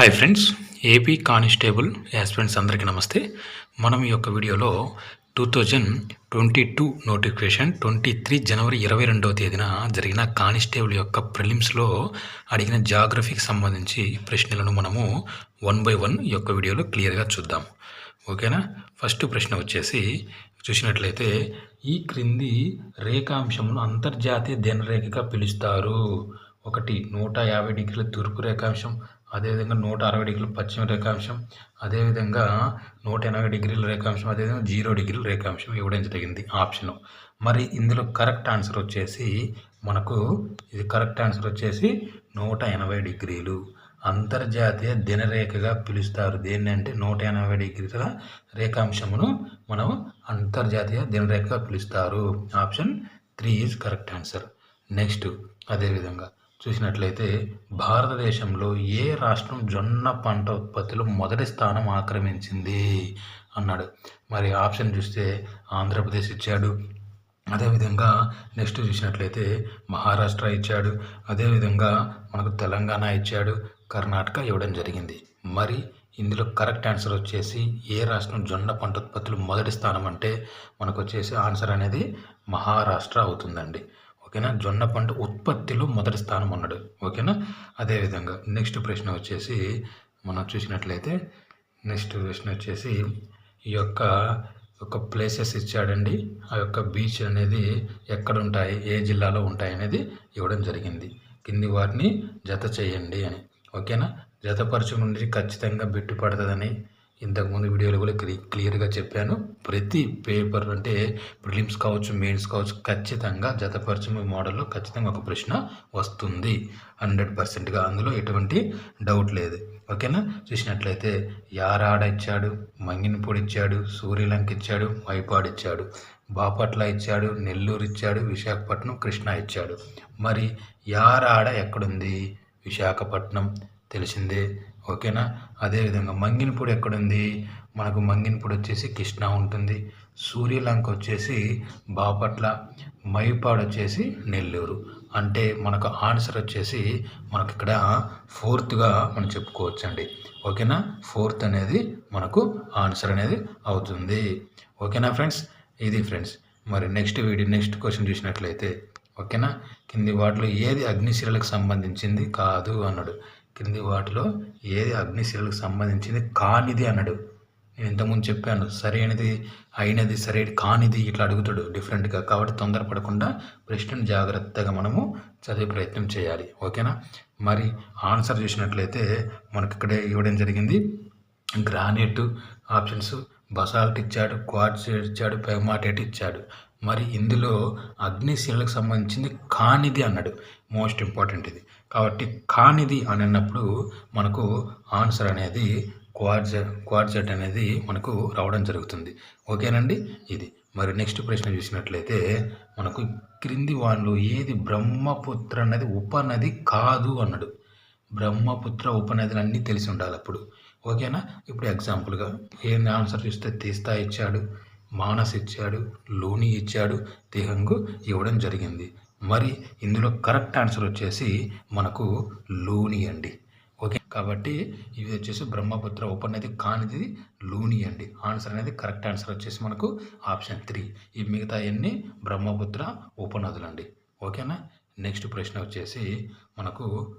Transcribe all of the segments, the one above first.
Hi friends AP constable aspirants అందరికీ నమస్తే. మనం ఈ యొక్క వీడియోలో two thousand twenty two notification twenty three జనవరి ఇరవై రెండవ తేదీన జరిగిన కానిస్టేబుల్ యొక్క ప్రిలిమ్స్లో అడిగిన జాగ్రఫీకి సంబంధించి ప్రశ్నలను మనము వన్ బై వన్ ఈ యొక్క వీడియోలో క్లియర్గా చూద్దాం. ఓకేనా ఫస్ట్ ప్రశ్న వచ్చేసి చూసినట్లయితే ఈ క్రింది రేఖాంశమును అంతర్జాతీయ దినరేఖగా పిలుస్తారు. ఒకటి నూట యాభై డిగ్రీల తూర్పు రేఖాంశం అదేవిధంగా నూట అరవై డిగ్రీల పశ్చిమ రేఖాంశం అదేవిధంగా నూట ఎనభై డిగ్రీల రేఖాంశం అదేవిధంగా జీరో డిగ్రీల రేఖాంశం ఇవ్వడం ఆప్షను ఆప్షన్. మరి ఇందులో కరెక్ట్ ఆన్సర్ వచ్చేసి మనకు ఇది కరెక్ట్ ఆన్సర్ వచ్చేసి నూట ఎనభై డిగ్రీలు. అంతర్జాతీయ దినరేఖగా పిలుస్తారు. దేన్ని అంటే నూట ఎనభై డిగ్రీల రేఖాంశమును మనం అంతర్జాతీయ దినరేఖగా పిలుస్తారు. Option three is correct answer. Next అదేవిధంగా చూసినట్లయితే భారతదేశంలో ఏ రాష్ట్రం జొన్న పంట ఉత్పత్తిలో మొదటి స్థానం ఆక్రమించింది? అన్నాడు. మరి ఆప్షన్ చూస్తే ఆంధ్రప్రదేశ్ ఇచ్చాడు. అదేవిధంగా నెక్స్ట్ చూసినట్లయితే మహారాష్ట్ర ఇచ్చాడు. అదేవిధంగా మనకు తెలంగాణ ఇచ్చాడు. కర్ణాటక ఇవ్వడం జరిగింది. మరి ఇందులో కరెక్ట్ ఆన్సర్ వచ్చేసి ఏ రాష్ట్రం జొన్న పంట ఉత్పత్తులు మొదటి స్థానం అంటే మనకు వచ్చేసి ఆన్సర్ అనేది మహారాష్ట్ర అవుతుందండి. ఓకేనా? జొన్న పంట ఉత్పత్తిలో మొదటి స్థానం ఉన్నాడు. ఓకేనా? అదేవిధంగా నెక్స్ట్ ప్రశ్న వచ్చేసి మనం చూసినట్లయితే నెక్స్ట్ ప్రశ్న వచ్చేసి ఈ యొక్క ఒక ప్లేసెస్ ఇచ్చాడండి. ఆ యొక్క బీచ్ అనేది ఎక్కడ ఉంటాయి? ఏ జిల్లాలో ఉంటాయి అనేది ఇవ్వడం జరిగింది. కింది వాటిని జత చేయండి అని. ఓకేనా? జతపరచు నుండి ఖచ్చితంగా బిట్టు పడుతుందని ఇంతకుముందు వీడియోలో కూడా క్లీ క్లియర్గా చెప్పాను. ప్రతి పేపర్ అంటే ప్రిలిమ్స్ కావచ్చు మెయిన్స్ కావచ్చు ఖచ్చితంగా జతపరచు మోడల్లో ఖచ్చితంగా ఒక ప్రశ్న వస్తుంది. హండ్రెడ్ పర్సెంట్గా అందులో ఎటువంటి డౌట్ లేదు. ఓకేనా? చూసినట్లయితే యారాడ ఇచ్చాడు మంగినపూడి ఇచ్చాడు సూర్యలంక ఇచ్చాడు వైపాడు ఇచ్చాడు బాపట్ల ఇచ్చాడు నెల్లూరు ఇచ్చాడు విశాఖపట్నం కృష్ణా ఇచ్చాడు. మరి యారాడ ఎక్కడుంది? విశాఖపట్నం. తెలిసిందే. ఓకేనా? అదేవిధంగా మంగినపూడి ఎక్కడుంది? మనకు మంగినపూడి వచ్చేసి కృష్ణా ఉంటుంది. సూర్యలంక వచ్చేసి బాపట్ల. మైపాడు వచ్చేసి నెల్లూరు. అంటే మనకు ఆన్సర్ వచ్చేసి మనకి ఇక్కడ ఫోర్త్గా మనం చెప్పుకోవచ్చు అండి ఓకేనా? ఫోర్త్ అనేది మనకు ఆన్సర్ అనేది అవుతుంది. ఓకేనా ఫ్రెండ్స్? ఇది ఫ్రెండ్స్. మరి నెక్స్ట్ వీడియో నెక్స్ట్ క్వశ్చన్ చూసినట్లయితే ఓకేనా? కింది వాటిలో ఏది అగ్నిశిలకు సంబంధించింది? కాదు అన్నాడు. క్రింది వాటిలో ఏది అగ్నిశిలకు సంబంధించింది కానిది అన్నాడు. నేను ఇంతకుముందు చెప్పాను సరైనది అయినది సరైనది కానిది ఇట్లా అడుగుతాడు డిఫరెంట్గా కాబట్టి తొందరపడకుండా ప్రశ్నను జాగ్రత్తగా మనము చదివే ప్రయత్నం చేయాలి. ఓకేనా? మరి ఆన్సర్ చూసినట్లయితే మనకి ఇక్కడే ఇవ్వడం జరిగింది. గ్రానైట్ ఆప్షన్స్ బసాల్ట్ ఇచ్చాడు క్వాడ్స్ ఇచ్చాడు పెగమాటేట్ ఇచ్చాడు. మరి ఇందులో అగ్నిశిలకు సంబంధించింది కానిది అన్నాడు. మోస్ట్ ఇంపార్టెంట్ ఇది. కాబట్టి కానిది అని అన్నప్పుడు మనకు ఆన్సర్ అనేది క్వాడ్జెట్ క్వాడ్జెట్ అనేది మనకు రావడం జరుగుతుంది. ఓకేనండి? ఇది. మరి నెక్స్ట్ ప్రశ్న చూసినట్లయితే మనకు క్రింది వాళ్ళు ఏది బ్రహ్మపుత్ర అనేది ఉపనది కాదు అన్నాడు. బ్రహ్మపుత్ర ఉపనదులు అన్నీ తెలిసి ఉండాలి అప్పుడు. ఓకేనా? ఇప్పుడు ఎగ్జాంపుల్గా ఏ ఆన్సర్ చూస్తే తీస్తా ఇచ్చాడు మానస్ ఇచ్చాడు లోని ఇచ్చాడు తిహంగు ఇవ్వడం జరిగింది. మరి ఇందులో కరెక్ట్ ఆన్సర్ వచ్చేసి మనకు లూని అండి. ఓకే? కాబట్టి ఇది వచ్చేసి బ్రహ్మపుత్ర ఉపనది కానిది లూని అండి. ఆన్సర్ అనేది కరెక్ట్ ఆన్సర్ వచ్చేసి మనకు ఆప్షన్ త్రీ. ఈ మిగతా అన్ని బ్రహ్మపుత్ర ఉపనదులు అండి ఓకేనా? నెక్స్ట్ ప్రశ్న వచ్చేసి మనకు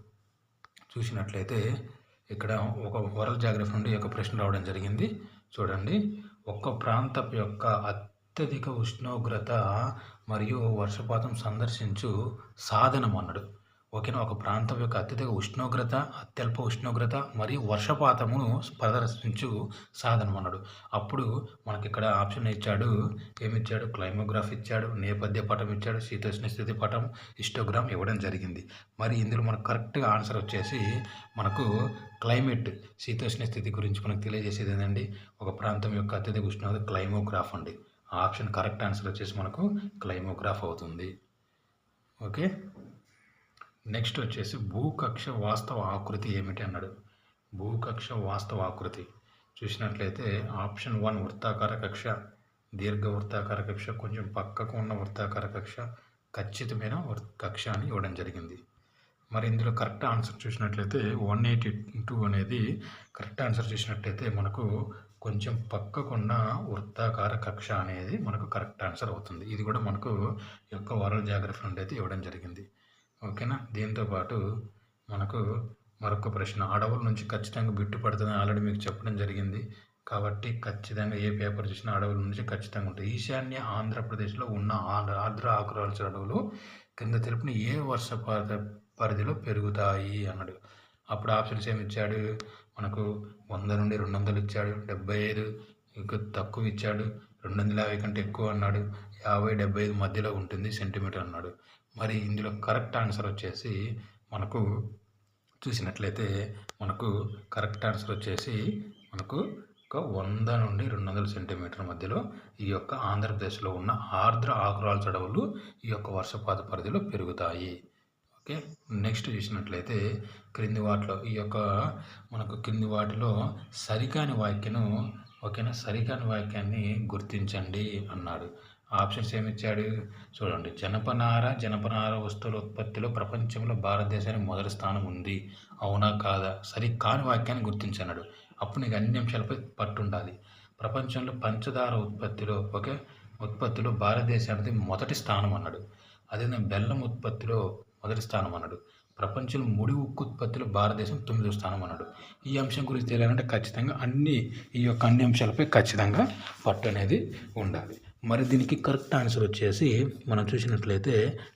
చూసినట్లయితే ఇక్కడ ఒక వరల్డ్ జాగ్రఫీ నుండి ఒక ప్రశ్న రావడం జరిగింది. చూడండి. ఒక్క ప్రాంతం యొక్క అత్యధిక ఉష్ణోగ్రత మరియు వర్షపాతం సందర్శించు సాధనం అన్నాడు. ఓకేనా? ఒక ప్రాంతం యొక్క అత్యధిక ఉష్ణోగ్రత అత్యల్ప ఉష్ణోగ్రత మరియు వర్షపాతమును ప్రదర్శించు సాధనం అన్నాడు. అప్పుడు మనకి ఇక్కడ ఆప్షన్ ఇచ్చాడు ఏమిచ్చాడు క్లైమోగ్రాఫ్ ఇచ్చాడు నేపథ్య పటం ఇచ్చాడు శీతోష్ణ స్థితి పటం ఇస్టోగ్రామ్ ఇవ్వడం జరిగింది. మరి ఇందులో మనకు కరెక్ట్గా ఆన్సర్ వచ్చేసి మనకు క్లైమేట్ శీతోష్ణ స్థితి గురించి మనకు తెలియజేసేది ఏంటండి ఒక ప్రాంతం యొక్క అత్యధిక ఉష్ణోగ్రత క్లైమోగ్రాఫ్ అండి. ఆప్షన్ కరెక్ట్ ఆన్సర్ వచ్చేసి మనకు క్లైమోగ్రాఫ్ అవుతుంది. ఓకే? నెక్స్ట్ వచ్చేసి భూకక్ష వాస్తవ ఆకృతి ఏమిటి అన్నాడు. భూకక్ష వాస్తవ ఆకృతి. చూసినట్లయితే ఆప్షన్ వన్ వృత్తాకార కక్ష దీర్ఘ వృత్తాకార కక్ష కొంచెం పక్కకు ఉన్న వృత్తాకార కక్ష ఖచ్చితమైన కక్ష అని ఇవ్వడం జరిగింది. మరి ఇందులో కరెక్ట్ ఆన్సర్ చూసినట్లయితే వన్ ఎయిటీ టూ అనేది కరెక్ట్ ఆన్సర్ చూసినట్లయితే మనకు కొంచెం పక్కకున్న వృత్తాకార కక్ష అనేది మనకు కరెక్ట్ ఆన్సర్ అవుతుంది. ఇది కూడా మనకు యొక్క వరల్డ్ జాగ్రఫీ నుండి అయితే ఇవ్వడం జరిగింది. ఓకేనా? దీంతో పాటు మనకు మరొక ప్రశ్న. అడవుల నుంచి ఖచ్చితంగా బిట్టు పడుతుందని ఆల్రెడీ మీకు చెప్పడం జరిగింది. కాబట్టి ఖచ్చితంగా ఏ పేపర్ చూసినా అడవుల నుంచి ఖచ్చితంగా ఉంటుంది. ఈశాన్య ఆంధ్రప్రదేశ్లో ఉన్న ఆంధ్ర ఆంధ్ర ఆకురాల్సిన అడవులు కింద తెలిపిన ఏ వర్షపాత పరిధిలో పెరుగుతాయి అన్నాడు. అప్పుడు ఆప్షన్స్ ఏమి ఇచ్చాడు మనకు వంద నుండి రెండు వందలు ఇచ్చాడు. డెబ్బై ఐదు ఇంకా తక్కువ ఇచ్చాడు. రెండు వందల యాభై కంటే ఎక్కువ అన్నాడు. యాభై డెబ్బై ఐదు మధ్యలో ఉంటుంది సెంటీమీటర్ అన్నాడు. మరి ఇందులో కరెక్ట్ ఆన్సర్ వచ్చేసి మనకు చూసినట్లయితే మనకు కరెక్ట్ ఆన్సర్ వచ్చేసి మనకు ఒక వంద నుండి రెండు వందల సెంటీమీటర్ మధ్యలో ఈ యొక్క ఆంధ్రప్రదేశ్లో ఉన్న ఆర్ద్ర ఆకురాల చడవులు ఈ యొక్క వర్షపాత పరిధిలో పెరుగుతాయి. ఓకే నెక్స్ట్ చూసినట్లయితే క్రింది వాటిలో ఈ యొక్క మనకు క్రింది వాటిలో సరికాని వాక్యను ఓకేనా సరికాని వాక్యాన్ని గుర్తించండి అన్నాడు. ఆప్షన్స్ ఏమి ఇచ్చాడు? చూడండి జనపనార జనపనార వస్తువుల ఉత్పత్తిలో ప్రపంచంలో భారతదేశానికి మొదటి స్థానం ఉంది. అవునా కాదా? సరి కాని వాక్యాన్ని గుర్తించన్నాడు. అప్పుడు నీకు అన్ని అంశాలపై పట్టు ఉండాలి ప్రపంచంలో పంచదార ఉత్పత్తిలో ఓకే ఉత్పత్తిలో భారతదేశానికి మొదటి స్థానం అన్నాడు. అదే బెల్లం ఉత్పత్తిలో మొదటి స్థానం అన్నాడు. ప్రపంచంలో ముడి ఉక్కు ఉత్పత్తిలో భారతదేశం తొమ్మిదో స్థానం అన్నాడు. ఈ అంశం గురించి తెలియాలంటే ఖచ్చితంగా అన్ని ఈ యొక్క అన్ని అంశాలపై ఖచ్చితంగా పట్టు అనేది ఉండాలి. మరి దీనికి కరెక్ట్ ఆన్సర్ వచ్చేసి మనం చూసినట్లయితే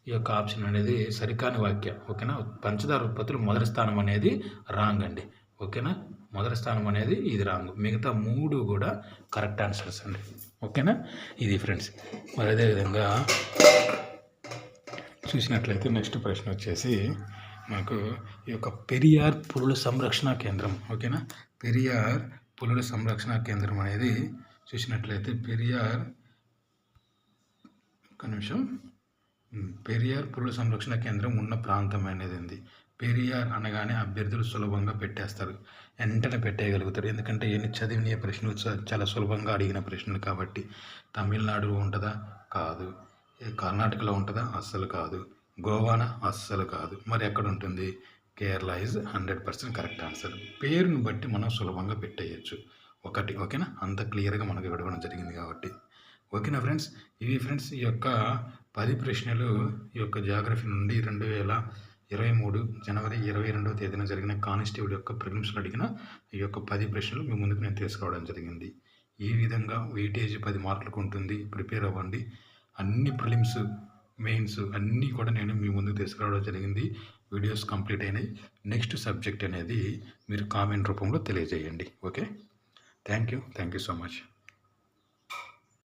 ఈ యొక్క ఆప్షన్ అనేది సరికాని వాక్యం ఓకేనా? పంచదార ఉత్పత్తులు మొదటి స్థానం అనేది రాంగ్ అండి ఓకేనా? మొదటి స్థానం అనేది ఇది రాంగ్. మిగతా మూడు కూడా కరెక్ట్ ఆన్సర్స్ అండి ఓకేనా? ఇది ఫ్రెండ్స్ మరి అదేవిధంగా చూసినట్లయితే నెక్స్ట్ ప్రశ్న వచ్చేసి మాకు ఈ యొక్క పెరియార్ పులుల సంరక్షణ కేంద్రం ఓకేనా? పెరియార్ పులుల సంరక్షణ కేంద్రం అనేది చూసినట్లయితే పెరియార్ ఒక నిమిషం. పెరియార్ పులుల సంరక్షణ కేంద్రం ఉన్న ప్రాంతం అనేది ఉంది పెరియార్ అనగానే అభ్యర్థులు సులభంగా పెట్టేస్తారు వెంటనే పెట్టేయగలుగుతారు. ఎందుకంటే ఎన్ని చదివిన ప్రశ్నలు చాలా సులభంగా అడిగిన ప్రశ్నలు కాబట్టి. తమిళనాడు ఉంటుందా? కాదు. కర్ణాటకలో ఉంటుందా? అస్సలు కాదు. గోవానా అస్సలు కాదు. మరి ఎక్కడ ఉంటుంది Kerala is hundred percent correct answer పేరుని బట్టి మనం సులభంగా పెట్టేయచ్చు. ఒకటి ఓకేనా? అంత క్లియర్గా మనకు ఇవ్వడం జరిగింది కాబట్టి. ఓకేనా ఫ్రెండ్స్? ఇవి ఫ్రెండ్స్ ఈ యొక్క పది ప్రశ్నలు ఈ యొక్క జాగ్రఫీ నుండి రెండు వేల ఇరవై మూడు జనవరి ఇరవై రెండవ తేదీన జరిగిన కానిస్టేబుల్ యొక్క ప్రిలిమ్స్లో అడిగిన ఈ యొక్క పది ప్రశ్నలు మీ ముందుకు నేను తీసుకురావడం జరిగింది. ఈ విధంగా వెయిటేజ్ పది మార్కులకు ఉంటుంది. ప్రిపేర్ అవ్వండి. అన్ని ప్రిలిమ్స్ మెయిన్స్ అన్నీ కూడా నేను మీ ముందుకు తీసుకురావడం జరిగింది. వీడియోస్ కంప్లీట్ అయినాయి. నెక్స్ట్ సబ్జెక్ట్ అనేది మీరు కామెంట్ రూపంలో తెలియజేయండి. Okay? Thank you. Thank you so much.